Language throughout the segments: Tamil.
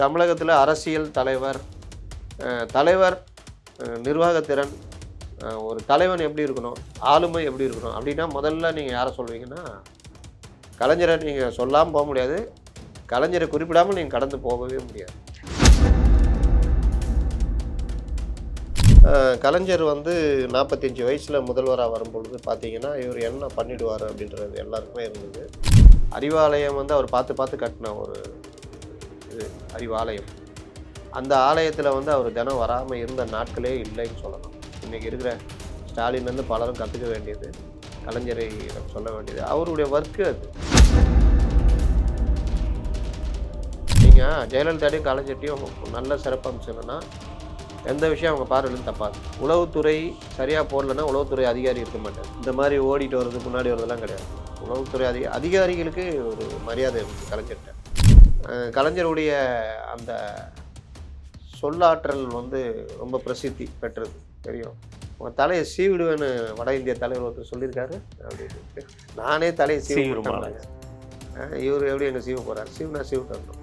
தமிழகத்தில் அரசியல் தலைவர் தலைவர் நிர்வாகத்திறன் ஒரு தலைவன் எப்படி இருக்கணும் ஆளுமை எப்படி இருக்கணும் அப்படின்னா முதல்ல நீங்கள் யாரை சொல்வீங்கன்னா கலைஞரை நீங்கள் சொல்லாமல் போக முடியாது. கலைஞரை குறிப்பிடாமல் நீங்கள் கடந்து போகவே முடியாது. கலைஞர் வந்து நாற்பத்தஞ்சு வயசில் முதல்வராக வரும்பொழுது பார்த்தீங்கன்னா இவர் என்ன பண்ணிடுவார் அப்படின்றது எல்லாருக்குமே இருந்தது. அறிவாலயம் வந்து அவர் பார்த்து பார்த்து கட்டின ஒரு இது அறிவாலயம். அந்த ஆலயத்தில் வந்து அவர் தினம் வராமல் இருந்த நாட்களே இல்லைன்னு சொல்லலாம் இன்றைக்கி இருக்கிற ஸ்டாலின் வந்து பலரும் கற்றுக்க வேண்டியது கலைஞரை சொல்ல வேண்டியது அவருடைய ஒர்க்கு அது. நீங்கள் ஜெயலலிதாட்டையும் கலைஞர்ட்டையும் நல்ல சிறப்பம்சம் என்னன்னா எந்த விஷயம் அவங்க பார்வையிலும் தப்பாது உளவுத்துறை சரியாக போடலன்னா உளவுத்துறை அதிகாரி இருக்க மாட்டார். இந்த மாதிரி ஓடிட்டு வர்றதுக்கு முன்னாடி வர்றதெல்லாம் கிடையாது. உளவுத்துறை அதிக அதிகாரிகளுக்கு ஒரு மரியாதை இருக்குது கலைஞர்கிட்ட. கலைஞருடைய அந்த சொல்லாற்றல் வந்து ரொம்ப பிரசித்தி பெற்றது. தெரியும்? உங்கள் தலையை சீவிடுவேன்னு வட இந்திய தலைவர் ஒருத்தர் சொல்லியிருக்காரு. அப்படின்னு நானே தலையை சீவி. இவர் எப்படி எங்க சீவ போகிறார் சீவனா சீவிட்டு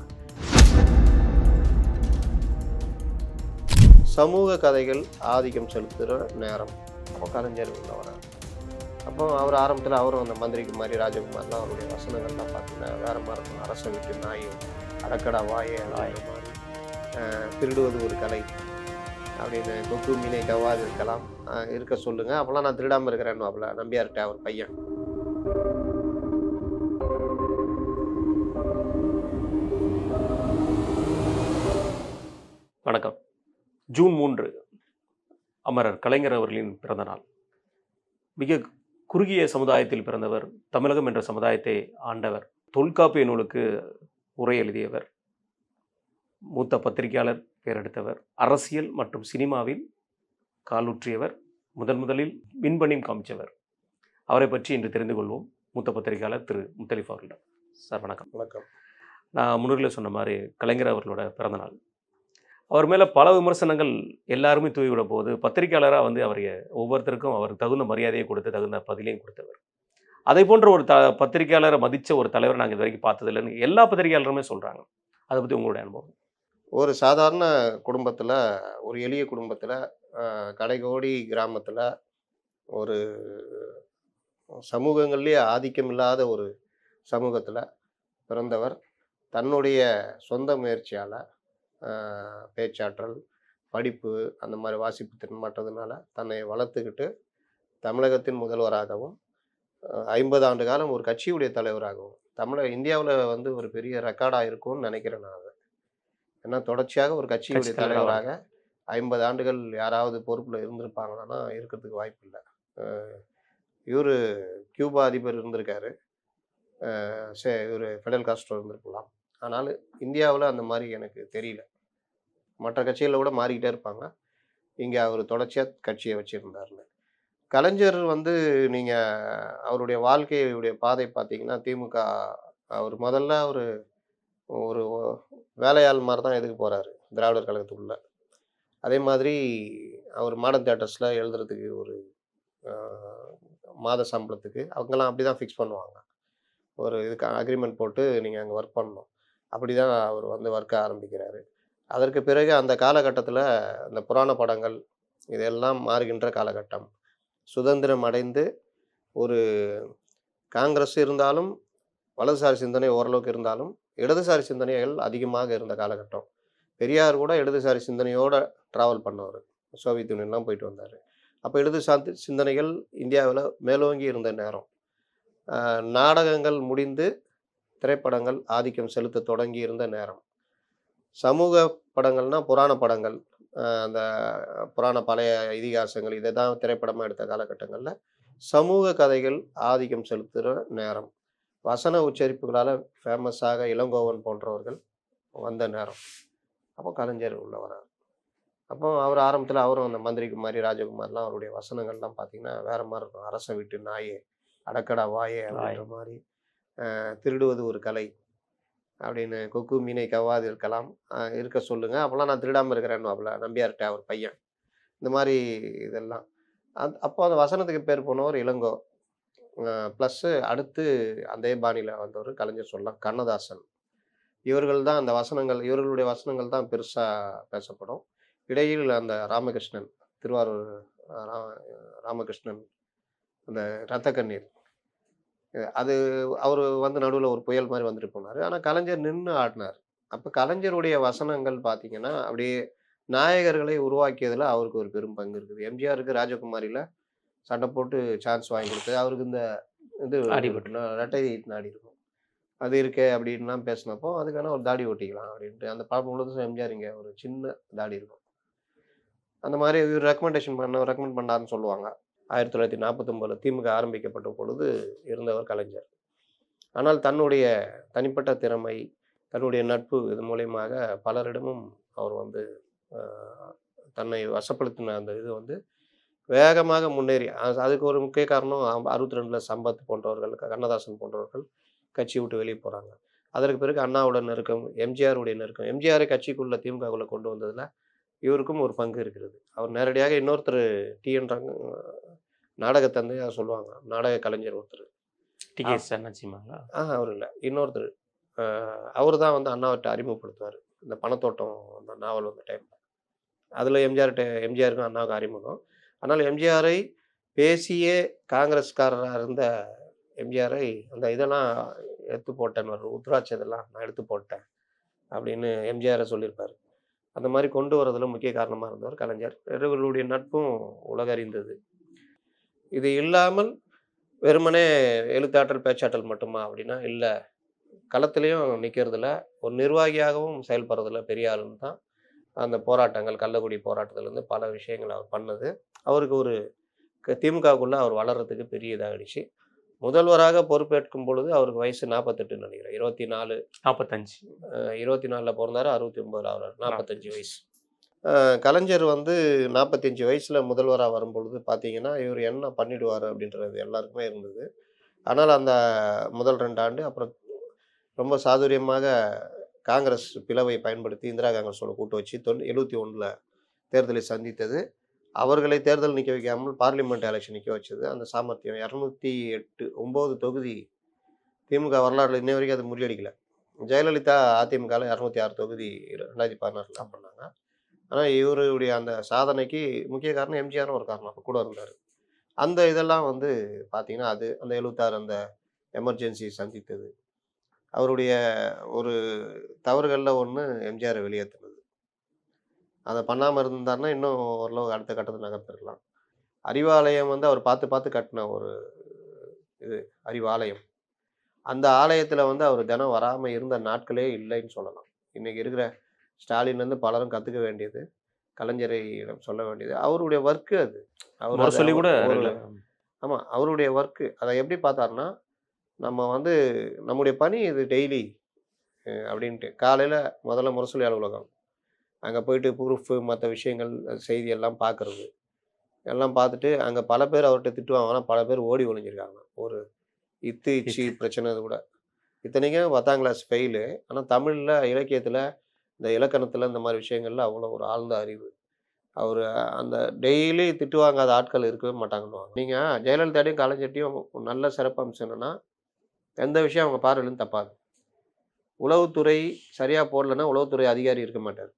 சமூக கதைகள் ஆதிக்கம் செலுத்துகிற நேரம். அப்போ கலைஞர் உள்ள வரார் அப்போ அவர் ஆரம்பத்தில் அவரும் அந்த மந்திரிக்கு மாதிரி ராஜகுமார்லாம் அவருடைய வசனங்கள்லாம் பார்த்தீங்கன்னா வேற மாதிரி இருக்கும். அரசை விட்டு நாய் அடக்கடா வாயே அப்படின்ற மாதிரி. திருடுவது ஒரு கலை அப்படின்னு கொக்கு மீனை கவ்வாது இருக்கலாம். இருக்க சொல்லுங்க. அப்போல்லாம் நான் திருடாமல் இருக்கிறேன்னு அப்பல நம்பியார்கிட்ட அவர் பையன். வணக்கம். ஜூன் மூன்று அமரர் கலைஞர் அவர்களின் பிறந்த நாள் மிக குறுகிய சமுதாயத்தில் பிறந்தவர் தமிழகம் என்ற சமுதாயத்தை ஆண்டவர் தொல்காப்பிய நூலுக்கு உரை எழுதியவர் மூத்த பத்திரிகையாளர் பெயரெடுத்தவர் அரசியல் மற்றும் சினிமாவில் காலூற்றியவர் முதன் முதலில் விண்பணியும் காமிச்சவர். அவரை பற்றி இன்று தெரிந்து கொள்வோம். மூத்த பத்திரிகையாளர் திரு முத்தலிஃப் அவர்களிடம். சார் வணக்கம். வணக்கம். நான் முன்னுரையில் சொன்ன மாதிரி கலைஞர் அவர்களோட பிறந்தநாள் அவர் மேலே பல விமர்சனங்கள் எல்லாருமே தூவிவிட போது பத்திரிக்கையாளராக வந்து அவர் ஒவ்வொருத்தருக்கும் அவருக்கு தகுந்த மரியாதையை கொடுத்து தகுந்த பதிலையும் கொடுத்தவர். அதை போன்ற ஒரு த பத்திரிக்கையாளரை மதித்த ஒரு தலைவர் நாங்கள் இது வரைக்கும் பார்த்ததில்லைன்னு எல்லா பத்திரிகையாளருமே சொல்கிறாங்க அதை பற்றி உங்களுடைய அனுபவம்? ஒரு சாதாரண குடும்பத்தில் ஒரு எளிய குடும்பத்தில் கடைகோடி கிராமத்தில் ஒரு சமூகங்கள்லேயே ஆதிக்கம் இல்லாத ஒரு சமூகத்தில் பிறந்தவர். தன்னுடைய சொந்த முயற்சியால் பேச்சாற்றல் படிப்பு அந்த மாதிரி வாசிப்பு திறன் மற்றதுனால தன்னை வளர்த்துக்கிட்டு தமிழகத்தின் முதல்வராகவும் ஐம்பது ஆண்டு காலம் ஒரு கட்சியுடைய தலைவராகவும் தமிழக இந்தியாவில் வந்து ஒரு பெரிய ரெக்கார்டாக இருக்கும்னு நினைக்கிறேன் நான் அதை. ஏன்னா தொடர்ச்சியாக ஒரு கட்சியுடைய கட்சி தலைவராக. ஐம்பது ஆண்டுகள் யாராவது பொறுப்பில் இருந்திருப்பாங்கன்னா இருக்கிறதுக்கு வாய்ப்பு இல்லை. இவர் கியூபா அதிபர் இருந்திருக்காரு. சே இவர் ஃபெடல் காஸ்ட்ரோ இருந்திருக்கலாம். ஆனால் இந்தியாவில் அந்த மாதிரி எனக்கு தெரியல. மற்ற கட்சிகளில் கூட மாறிக்கிட்டே இருப்பாங்க. இங்கே அவர் தொடர்ச்சியாக கட்சியை வச்சுருந்தாருன்னு. கலைஞர் வந்து நீங்கள் அவருடைய வாழ்க்கையுடைய பாதை பார்த்தீங்கன்னா திமுக அவர் முதல்ல ஒரு ஒரு வேலையாள் மாதிரி தான் எதுக்கு போகிறாரு திராவிடர் கழகத்துக்குள்ள. அதே மாதிரி அவர் மாடர்ன் தேட்டர்ஸில் எழுதுறதுக்கு ஒரு மாத சம்பளத்துக்கு அவங்கெல்லாம் அப்படி தான் ஃபிக்ஸ் பண்ணுவாங்க. ஒரு இதுக்கு அக்ரிமெண்ட் போட்டு நீங்கள் அங்கே ஒர்க் பண்ணணும். அப்படி தான் அவர் வந்து ஒர்க்க ஆரம்பிக்கிறாரு. அதற்கு பிறகு அந்த காலகட்டத்தில் இந்த புராண படங்கள் இதெல்லாம் மாறுகின்ற காலகட்டம். சுதந்திரம் அடைந்து ஒரு காங்கிரஸ் இருந்தாலும் வலதுசாரி சிந்தனை ஓரளவுக்கு இருந்தாலும் இடதுசாரி சிந்தனைகள் அதிகமாக இருந்த காலகட்டம். பெரியார் கூட இடதுசாரி சிந்தனையோடு ட்ராவல் பண்ணவர். சோவியத் யூனியன்லாம் போயிட்டு வந்தார். அப்போ இடதுசாரி சிந்தனைகள் இந்தியாவில் மேலோங்கி இருந்த நேரம். நாடகங்கள் முடிந்து திரைப்படங்கள் ஆதிக்கம் செலுத்த தொடங்கி இருந்த நேரம். சமூக படங்கள்னா புராண படங்கள். அந்த புராண பழைய இதிகாசங்கள் இதை தான் திரைப்படமாக எடுத்த காலகட்டங்களில் சமூக கதைகள் ஆதிக்கம் செலுத்துகிற நேரம். வசன உச்சரிப்புகளால் ஃபேமஸாக இளங்கோவன் போன்றவர்கள் வந்த நேரம். அப்போ கலைஞர் உள்ள வரார். அப்போ அவர் ஆரம்பத்தில் அவரும் அந்த மந்திரிக்கு மாதிரி ராஜகுமார்லாம் அவருடைய வசனங்கள்லாம் பார்த்தீங்கன்னா வேற மாதிரி இருக்கும். அரசை விட்டு நாயே அடக்கடா வாயே அப்படின்ற மாதிரி திருடுவது ஒரு கலை. அப்படின்னு கொக்கு மீனை கவ்வாது இருக்கலாம். இருக்க சொல்லுங்கள் அப்போல்லாம் நான் திருடாமல் இருக்கிறேன்னு அப்பல நம்பியார்கிட்ட அவர் பையன். இந்த மாதிரி இதெல்லாம். அந் அப்போ அந்த வசனத்துக்கு பேர் போனவர் இளங்கோ. ப்ளஸ்ஸு அடுத்து அதே பாணியில் வந்தவர் கலைஞர் சொல்லலாம் கண்ணதாசன். இவர்கள் தான் அந்த வசனங்கள் இவர்களுடைய வசனங்கள் தான் பெருசாக பேசப்படும். இடையில் அந்த ராமகிருஷ்ணன் திருவாரூர் ரா- ராமகிருஷ்ணன் அந்த ரத்த கண்ணீர். அது அவர் வந்து நடுவில் ஒரு புயல் மாதிரி வந்துட்டு போனார். ஆனால் கலைஞர் நின்று ஆடினார். அப்போ கலைஞருடைய வசனங்கள் பார்த்தீங்கன்னா அப்படியே நாயகர்களை உருவாக்கியதில் அவருக்கு ஒரு பெரும் பங்கு இருக்குது. எம்ஜிஆருக்கு ராஜகுமாரியில் சண்டை போட்டு சான்ஸ் வாங்கி கொடுத்தது. அவருக்கு இந்த இது ரெட்டை நாடி இருக்கும். அது இருக்கே அப்படின்லாம் பேசினப்போ அதுக்கான ஒரு தாடி ஒட்டிக்கலாம் அப்படின்ட்டு அந்த படம் முழுதும் எம்ஜிஆர் இங்கே ஒரு சின்ன தாடி இருக்கும். அந்த மாதிரி இவர் ரெக்கமெண்டேஷன் பண்ண ரெக்கமெண்ட் பண்ணாருன்னு சொல்லுவாங்க. ஆயிரத்தி தொள்ளாயிரத்தி நாற்பத்தொம்போதில் திமுக ஆரம்பிக்கப்பட்ட பொழுது இருந்தவர் கலைஞர். ஆனால் தன்னுடைய தனிப்பட்ட திறமை தன்னுடைய நட்பு இது மூலயமாக பலரிடமும் அவர் வந்து தன்னை வசப்படுத்தின அந்த இது வந்து வேகமாக முன்னேறி அது- அதுக்கு ஒரு முக்கிய காரணம் அறுபத்தி ரெண்டில் சம்பத் போன்றவர்கள் கண்ணதாசன் போன்றவர்கள் கட்சி விட்டு வெளியே போகிறாங்க அதற்கு பிறகு அண்ணாவோட நெருக்கம் எம்ஜிஆருடைய நெருக்கம் எம்ஜிஆரை கட்சிக்குள்ளே திமுகவுக்குள்ள கொண்டு வந்ததில் இவருக்கும் ஒரு பங்கு இருக்கிறது. அவர் நேரடியாக இன்னொருத்தர் டிஎன் ரங்க நாடக தந்தையாக சொல்லுவாங்க. நாடக கலைஞர் ஒருத்தர். டி கே நச்சிமாங்களா ஆ அவர் இல்லை. இன்னொருத்தர். அவர் தான் வந்து அண்ணாவர்கிட்ட அறிமுகப்படுத்துவார். இந்த பணத்தோட்டம் அந்த நாவல் வந்த டைம் அதில் எம்ஜிஆர்கிட்ட எம்ஜிஆருக்கும் அண்ணாவுக்கும் அறிமுகம். ஆனால் எம்ஜிஆரை பேசியே காங்கிரஸ்காரராக இருந்த எம்ஜிஆரை அந்த இதெல்லாம் எடுத்து போட்டேன்னு வரும் உத்ராட்சி இதெல்லாம் நான் எடுத்து போட்டேன் அப்படின்னு எம்ஜிஆரை சொல்லியிருப்பார். அந்த மாதிரி கொண்டு வரதுல முக்கிய காரணமாக இருந்தவர் கலைஞர். இவர்களுடைய நட்பும் உலக அறிந்தது இது இல்லாமல் வெறுமனே எழுத்தாற்றல் பேச்சாற்றல் மட்டுமா அப்படின்னா இல்லை. களத்துலேயும் நிற்கிறதுல ஒரு நிர்வாகியாகவும் செயல்படுறதுல பெரிய ஆளுன்னு தான் அந்த போராட்டங்கள் கள்ளக்குடி போராட்டத்துலேருந்து பல விஷயங்கள் அவர் பண்ணது. அவருக்கு ஒரு திமுகவுக்குள்ள அவர் வளர்றதுக்கு பெரிய இதாகிடுச்சு முதல்வராக பொறுப்பேற்கும் பொழுது அவருக்கு வயசு நாற்பத்தெட்டுன்னு நினைக்கிறேன். இருபத்தி நாலு நாற்பத்தஞ்சு இருபத்தி நாலில் பிறந்தாரு. அறுபத்தி ஒம்பதில் ஆகிறார் நாற்பத்தஞ்சு வயசு. கலைஞர் வந்து நாற்பத்தஞ்சு வயசில் முதல்வராக வரும்பொழுது பார்த்தீங்கன்னா இவர் என்ன பண்ணிடுவார் அப்படின்றது எல்லாருக்குமே இருந்தது. ஆனால் அந்த முதல் ரெண்டு ஆண்டு அப்புறம் ரொம்ப சாதுரியமாக காங்கிரஸ் பிளவை பயன்படுத்தி இந்திரா காங்கிரஸோட கூட்டு வச்சு தொண்ணூ எழுபத்தி ஒன்றில் தேர்தலை சந்தித்தது. அவர்களை தேர்தல் நிற்க வைக்காமல் பார்லிமெண்ட் எலெக்ஷன் நிற்க வச்சது. அந்த சாமர்த்தியம் இரநூத்தி எட்டு ஒம்பது தொகுதி திமுக வரலாறுல இன்ன வரைக்கும் அது முறியடிக்கல. ஜெயலலிதா அதிமுகவில் இரநூத்தி ஆறு தொகுதி ரெண்டாயிரத்தி பதினாறில் தான் பண்ணாங்க. ஆனால் இவருடைய அந்த சாதனைக்கு முக்கிய காரணம் எம்ஜிஆரும் ஒரு காரணம். அப்போ கூட இருந்தார். அந்த இதெல்லாம் வந்து பார்த்தீங்கன்னா அது அந்த எழுபத்தாறு அந்த எமர்ஜென்சி சந்தித்தது. அவருடைய ஒரு தவறுகளில் ஒன்று எம்ஜிஆரை வெளியேற்றுனது அதை பண்ணாமல் இருந்தாருன்னா இன்னும் ஓரளவு அடுத்த கட்டத்தில் நகர்த்திருக்கலாம். அறிவாலயம் வந்து அவர் பார்த்து பார்த்து கட்டின ஒரு இது அறிவாலயம். அந்த ஆலயத்தில் வந்து அவர் தினம் வராமல் இருந்த நாட்களே இல்லைன்னு சொல்லலாம். இன்றைக்கி இருக்கிற ஸ்டாலின்லேருந்து பலரும் கற்றுக்க வேண்டியது. கலைஞரையிடம் சொல்ல வேண்டியது. அவருடைய ஒர்க்கு அது. அவர் சொல்லி கூட ஆமாம் அவருடைய ஒர்க்கு அதை எப்படி பார்த்தாருன்னா நம்ம வந்து நம்முடைய பணி இது டெய்லி அப்படின்ட்டு. காலையில் முதல்ல முரசொலி அலுவலகம். அங்கே போயிட்டு ப்ரூஃபு மற்ற விஷயங்கள் செய்தி எல்லாம் பார்க்குறது. எல்லாம் பார்த்துட்டு அங்கே பல பேர் அவர்கிட்ட திட்டுவாங்க ஆனால் பல பேர் ஓடி ஒளிஞ்சிருக்காங்க. ஒரு இத்து இச்சி பிரச்சனை கூட. இத்தனைக்கும் பத்தாம் கிளாஸ் ஃபெயிலு ஆனால் தமிழில் இலக்கியத்தில் இந்த இலக்கணத்தில் இந்த மாதிரி விஷயங்கள்ல அவ்வளோ ஒரு ஆழ்ந்த அறிவு. அவர் அந்த டெய்லி திட்டு வாங்காத ஆட்கள் இருக்கவே மாட்டாங்கன்னு நீங்கள் ஜெயலலிதாடையும் கலைஞர்ட்டையும் நல்ல நல்ல சிறப்பம்சம் என்னன்னா எந்த விஷயம் அவங்க பார்வையிலும் தப்பாது. உளவுத்துறை சரியாக போடலைன்னா உளவுத்துறை அதிகாரி இருக்க மாட்டார்.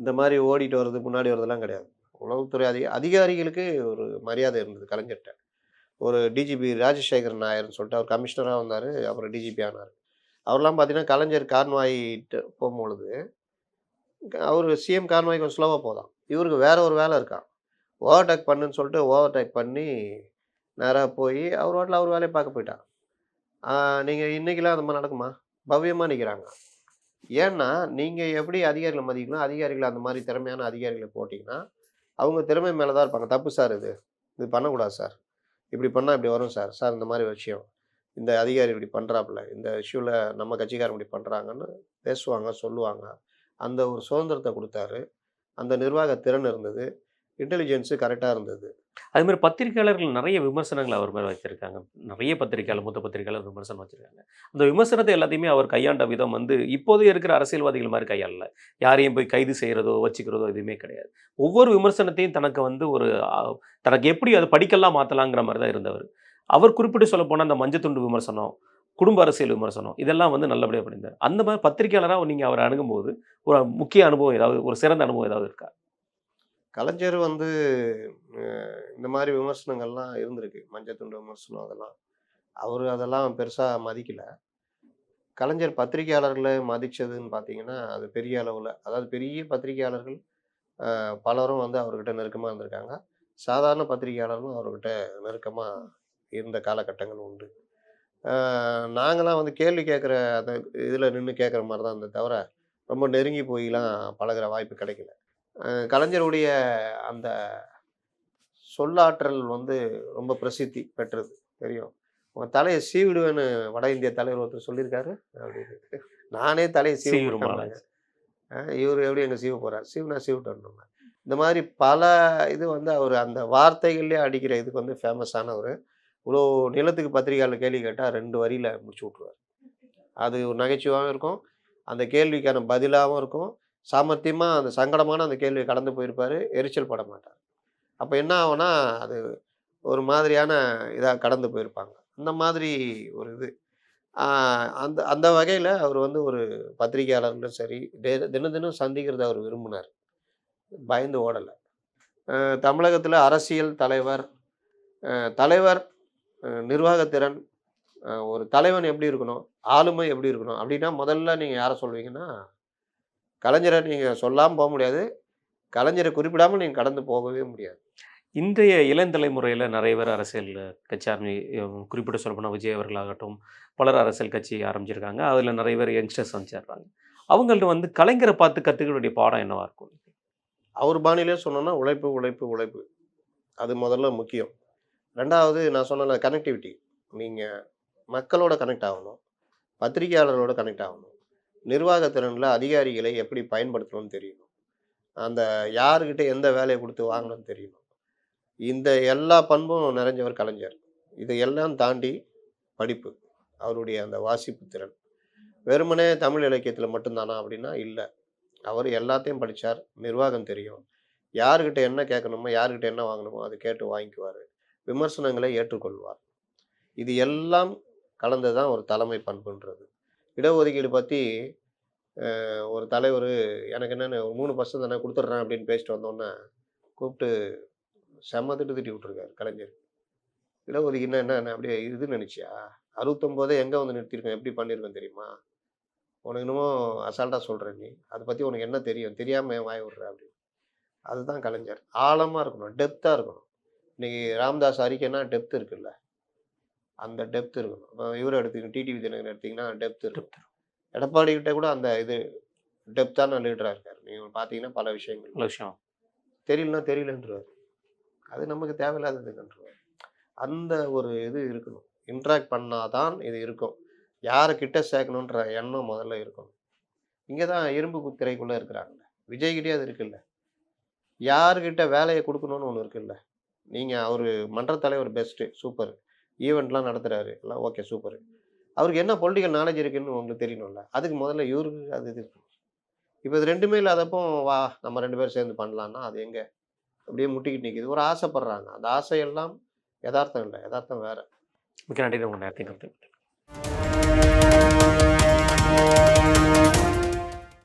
இந்த மாதிரி ஓடிட்டு வர்றது முன்னாடி வர்றதெல்லாம் கிடையாது. உளவுத்துறை அதிக அதிகாரிகளுக்கு ஒரு மரியாதை இருந்தது கலைஞர்கிட்ட. ஒரு டிஜிபி ராஜசேகர் நாயர்னு சொல்லிட்டு அவர் கமிஷனராக வந்தார் அப்புறம் டிஜிபி ஆனார். அவர்லாம் பார்த்தீங்கன்னா கலைஞர் கார்ன்வாய் போகும்பொழுது அவர் சிஎம் கார்ன்வாய் கொஞ்சம் ஸ்லோவாக போதான். இவருக்கு வேற ஒரு வேலை இருக்கான் ஓவர்டேக் பண்ணுன்னு சொல்லிட்டு ஓவர்டேக் பண்ணி நேராக போய் அவர் வாட்டில் அவர் வேலையை பார்க்க போயிட்டான் நீங்கள் இன்றைக்கெலாம் அந்த மாதிரி நடக்குமா? பவ்யமாக நிற்கிறாங்க ஏன்னா நீங்கள் எப்படி அதிகாரிகளை மதிக்கலாம் அதிகாரிகளை அந்த மாதிரி திறமையான அதிகாரிகளை போட்டிங்கன்னா அவங்க திறமை மேலே தான் இருப்பாங்க. தப்பு சார் இது. இது பண்ணக்கூடாது சார். இப்படி பண்ணால் இப்படி வரும் சார். சார் இந்த மாதிரி விஷயம். இந்த அதிகாரி இப்படி பண்ணுறாப்புல இந்த இஷ்யூவில் நம்ம கட்சிக்காரங்க இப்படி பண்ணுறாங்கன்னு பேசுவாங்க சொல்லுவாங்க. அந்த ஒரு சுதந்திரத்தை கொடுத்தாரு. அந்த நிர்வாக திறன் இருந்தது. இன்டெலிஜென்ஸு கரெக்டாக இருந்தது. அது மாதிரி பத்திரிகையாளர்கள் நிறைய விமர்சனங்கள் அவர் மேலே வச்சிருக்காங்க நிறைய பத்திரிகையாளர் மூத்த பத்திரிகையாளர் விமர்சனம் வச்சுருக்காங்க. அந்த விமர்சனத்தை எல்லாத்தையுமே அவர் கையாண்ட விதம் வந்து இப்போது இருக்கிற அரசியல்வாதிகள் மாதிரி கையாளல. யாரையும் போய் கைது செய்கிறதோ வச்சுக்கிறதோ எதுவுமே கிடையாது. ஒவ்வொரு விமர்சனத்தையும் தனக்கு வந்து ஒரு தனக்கு எப்படி அது படிக்கலாம் மாற்றலாங்கிற மாதிரி தான் இருந்தவர். அவர் குறிப்பிட்டு சொல்ல போனால் அந்த மஞ்சத்துண்டு விமர்சனம் குடும்ப அரசியல் விமர்சனம் இதெல்லாம் வந்து நல்லபடியாக பண்ணியிருந்தார். அந்த மாதிரி பத்திரிகையாளராக நீங்கள் அவரை அணுகும்போது ஒரு முக்கிய அனுபவம் ஏதாவது ஒரு சிறந்த அனுபவம் ஏதாவது இருக்கா? கலைஞர் வந்து இந்த மாதிரி விமர்சனங்கள்லாம் இருந்திருக்கு. மஞ்சத்துண்டு விமர்சனம் அதெல்லாம். அவர் அதெல்லாம் பெருசாக மதிக்கலை. கலைஞர் பத்திரிகையாளர்களை மதிச்சதுன்னு பார்த்தீங்கன்னா அது பெரிய அளவில் அதாவது பெரிய பத்திரிகையாளர்கள் பலரும் வந்து அவர்கிட்ட நெருக்கமாக இருந்திருக்காங்க. சாதாரண பத்திரிகையாளர்களும் அவர்கிட்ட நெருக்கமாக இருந்த காலகட்டங்கள் உண்டு. நாங்களாம் வந்து கேள்வி கேட்குற அந்த இதில் நின்று கேட்குற மாதிரி தான் இருந்தது தவிர ரொம்ப நெருங்கி போயெலாம் பழகுற வாய்ப்பு கிடைக்கல. கலைஞருடைய அந்த சொல்லாற்றல் வந்து ரொம்ப பிரசித்தி பெற்றது தெரியும். உன் தலையை சீவிடுவேன்னு வட இந்திய தலைவர் ஒருத்தர் சொல்லியிருக்காரு. அப்படின்னு. நானே தலையை சீவி சீவி ரொம்ப விட்டேன் இவர் எப்படி எங்க சீவ போறார்? சீவனா சீவிட்டோம் இந்த மாதிரி பல இது வந்து அவர் அந்த வார்த்தைகள்லேயே அடிக்கிற இதுக்கு வந்து ஃபேமஸானவர் இவ்வளோ நிலத்துக்கு பத்திரிகையாளர் கேள்வி கேட்டால் ரெண்டு வரியில் முடிச்சு விட்ருவார் அது ஒரு நகைச்சுவாகவும் இருக்கும். அந்த கேள்விக்கான பதிலாகவும் இருக்கும். சாமர்த்தியமாக அந்த சங்கடமான அந்த கேள்வியை கடந்து போயிருப்பார். எரிச்சல் பட மாட்டார். அப்போ என்ன ஆகும்னா அது ஒரு மாதிரியான இதாக கடந்து போயிருப்பாங்க. அந்த மாதிரி ஒரு இது. அந்த அந்த வகையில் அவர் வந்து ஒரு பத்திரிகையாளர்களும் சரி தினம் தினம் சந்திக்கிறத அவர் விரும்பினார். பயந்து ஓடலை. தமிழகத்தில் அரசியல் தலைவர் தலைவர் நிர்வாகத்திறன் ஒரு தலைவன் எப்படி இருக்கணும் ஆளுமை எப்படி இருக்கணும் அப்படின்னா முதல்ல நீங்கள் யாரை சொல்வீங்கன்னா கலைஞரை நீங்கள் சொல்லாமல் போக முடியாது. கலைஞரை குறிப்பிடாமல் நீங்கள் கடந்து போகவே முடியாது. இன்றைய இளந்தலைமுறையில் நிறைய பேர் அரசியல் கட்சி ஆரம்பி குறிப்பிட்டு சொல்லப்போனால் விஜய் அவர்களாகட்டும் பலர் அரசியல் கட்சி ஆரம்பிச்சிருக்காங்க. அதில் நிறைய பேர் யங்ஸ்டர்ஸ் வந்துச்சிடுறாங்க அவங்கள்ட்ட வந்து கலைஞரை பார்த்து கற்றுக்க வேண்டிய பாடம் என்னவா இருக்கும்? அவர் பாணியிலே சொன்னோன்னா உழைப்பு உழைப்பு உழைப்பு. அது முதல்ல முக்கியம். ரெண்டாவது நான் சொன்ன கனெக்டிவிட்டி நீங்கள் மக்களோட கனெக்ட் ஆகணும் பத்திரிகையாளரோட கனெக்ட் ஆகணும். நிர்வாகத்திறனில் அதிகாரிகளை எப்படி பயன்படுத்தணும்னு தெரியணும். அந்த யாருக்கிட்ட எந்த வேலையை கொடுத்து வாங்கணும்னு தெரியணும். இந்த எல்லா பண்பும் நிறைஞ்சவர் கலைஞர். இதை எல்லாம் தாண்டி படிப்பு அவருடைய அந்த வாசிப்பு திறன். வெறுமனே தமிழ் இலக்கியத்தில் மட்டும்தானா அப்படின்னா இல்லை. அவர் எல்லாத்தையும் படித்தார் நிர்வாகம் தெரியும். யாருக்கிட்ட என்ன கேட்கணுமோ யாருக்கிட்ட என்ன வாங்கணுமோ அதை கேட்டு வாங்கிக்குவார். விமர்சனங்களை ஏற்றுக்கொள்வார். இது எல்லாம் கலந்து தான் ஒரு தலைமை பண்புன்றது. இடஒதுக்கீடு பற்றி ஒரு தலைவர் எனக்கு என்னென்ன ஒரு மூணு பர்சன்ட் தானே கொடுத்துட்றேன் அப்படின்னு பேசிட்டு வந்தோன்னே கூப்பிட்டு செம்ம திட்டு திட்டி விட்ருக்காரு கலைஞர். இடஒதுக்கீடுனா என்ன அப்படியே இதுன்னு நினச்சியா? அறுபத்தொம்போதே எங்கே வந்து நிறுத்திருக்கேன் எப்படி பண்ணியிருக்கேன் தெரியுமா? உனக்கு இன்னமும் அசால்ட்டாக சொல்கிறேன் நீ. அதை பற்றி உனக்கு என்ன தெரியும்? தெரியாமல் வாய விட்ற அப்படின்னு. அதுதான் கலைஞர். ஆழமாக இருக்கணும் டெப்த்தாக இருக்கணும். இன்னைக்கு ராமதாஸ் அறிக்கைன்னா டெப்த் இருக்குல்ல. அந்த டெப்த் இருக்கணும். இப்போ இவரை எடுத்தீங்க டிடிவி தினகரன் எடுத்தீங்கன்னா டெப்த் இருக்கும். எடப்பாடி கிட்ட கூட அந்த இது டெப்த்தான லீடராக இருக்கார். நீங்கள் பார்த்தீங்கன்னா பல விஷயங்கள். விஷயம். தெரியலனா தெரியலன்றார் அது நமக்கு தேவையில்லாததுன்றார் அந்த ஒரு இது இருக்கணும். இன்ட்ராக்ட் பண்ணாதான் இது இருக்கும். யாரை கிட்ட சேர்க்கணுன்ற எண்ணம் முதல்ல இருக்கணும். இங்கே தான் இரும்பு குத்திரைக்குள்ளே இருக்கிறாங்க. விஜய்கிட்டே அது இருக்குல்ல. யாருக்கிட்ட வேலையை கொடுக்கணும்னு ஒன்று இருக்குல்ல. நீங்கள் அவர் மன்ற தலைவர் பெஸ்ட்டு சூப்பர் ஈவெண்ட்லாம் நடத்துகிறாரு எல்லாம் ஓகே சூப்பர் அவருக்கு என்ன பொலிட்டிக்கல் நாலேஜ் இருக்குன்னு உங்களுக்கு தெரியணும்ல. அதுக்கு முதல்ல இவருக்கு அது இது இப்போ இது ரெண்டுமே இல்லாதப்போ வா நம்ம ரெண்டு பேரும் சேர்ந்து பண்ணலான்னா அது எங்கே? அப்படியே முட்டிக்கிட்டு நிற்கிது ஒரு ஆசைப்படுறாங்க. அந்த ஆசையெல்லாம் யதார்த்தம் இல்லை. யதார்த்தம் வேறு. மிக்க நன்றி. உங்கள் நேரத்தை கருத்து